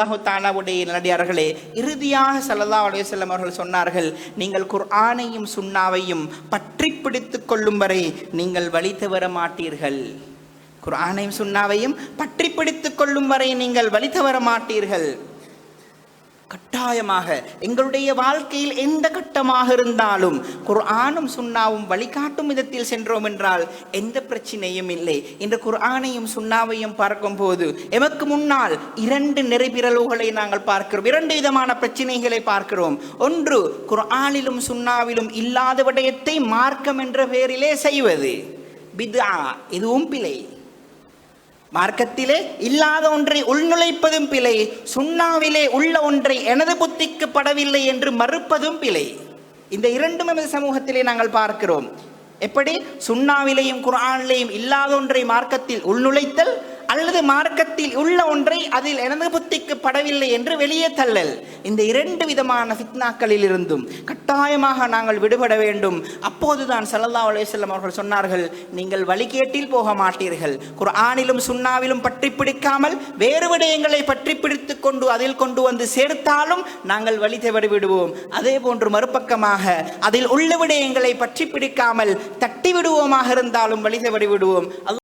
அல்லாஹு நல்லடியார்களே இறுதியாக சல்லல்லா அலைஹி அவர்கள் சொன்னார்கள் நீங்கள் குர்ஆனையும் சுண்ணாவையும் பற்றி பிடித்து கொள்ளும் வரை நீங்கள் வழி தவற மாட்டீர்கள். குர்ஆனையும் சுண்ணாவையும் பற்றி பிடித்து கொள்ளும் வரை நீங்கள் வழி தவற மாட்டீர்கள். கட்டாயமாக எங்களுடைய வாழ்க்கையில் எந்த கட்டமாக இருந்தாலும் குர்ஆனும் சுண்ணாவும் வழிகாட்டும் விதத்தில் சென்றோம் என்றால் எந்த பிரச்சனையும் இல்லை. இந்த குர்ஆனையும் சுண்ணாவையும் பார்க்கும் போது எமக்கு முன்னால் இரண்டு நிறைபிறல்வுகளை நாங்கள் பார்க்கிறோம். இரண்டு விதமான பிரச்சனைகளை பார்க்கிறோம். ஒன்று குர்ஆனிலும் சுண்ணாவிலும் இல்லாத விடயத்தை மார்க்கம் என்ற பெயரிலே செய்வது. இதுவும் பிழை. மார்க்கத்திலே இல்லாத ஒன்றை உள்நுழைப்பதும் பிழை சுண்ணாவிலே உள்ள ஒன்றை எனது புத்திக்கு படவில்லை என்று மறுப்பதும் பிழை. இந்த இரண்டும் எமது சமூகத்திலே நாங்கள் பார்க்கிறோம். எப்படி? சுண்ணாவிலேயும் குரானிலேயும் இல்லாத ஒன்றை மார்க்கத்தில் உள்நுழைத்தல் அல்லது மார்க்கத்தில் உள்ள ஒன்றை அதில் எனது புத்திக்கு படவில்லை என்று வெளியே தள்ளல். இந்த இரண்டு விதமான ஃபித்னாக்களில் இருந்தும் கட்டாயமாக நாங்கள் விடுபட வேண்டும். அப்போதுதான் சல்லல்லா அலைஹி அவர்கள் சொன்னார்கள் நீங்கள் வழிகேட்டில் போக மாட்டீர்கள். குர்ஆனிலும் சுண்ணாவிலும் பற்றி பிடிக்காமல் வேறு விடயங்களை பற்றி பிடித்துக் கொண்டு அதில் கொண்டு வந்து சேர்த்தாலும் நாங்கள் வழி தவறி விடுவோம். அதே போன்று மறுபக்கமாக அதில் உள்ள விடயங்களை பற்றி பிடிக்காமல் தட்டி விடுவோமாக இருந்தாலும் வழி தவறி விடுவோம்.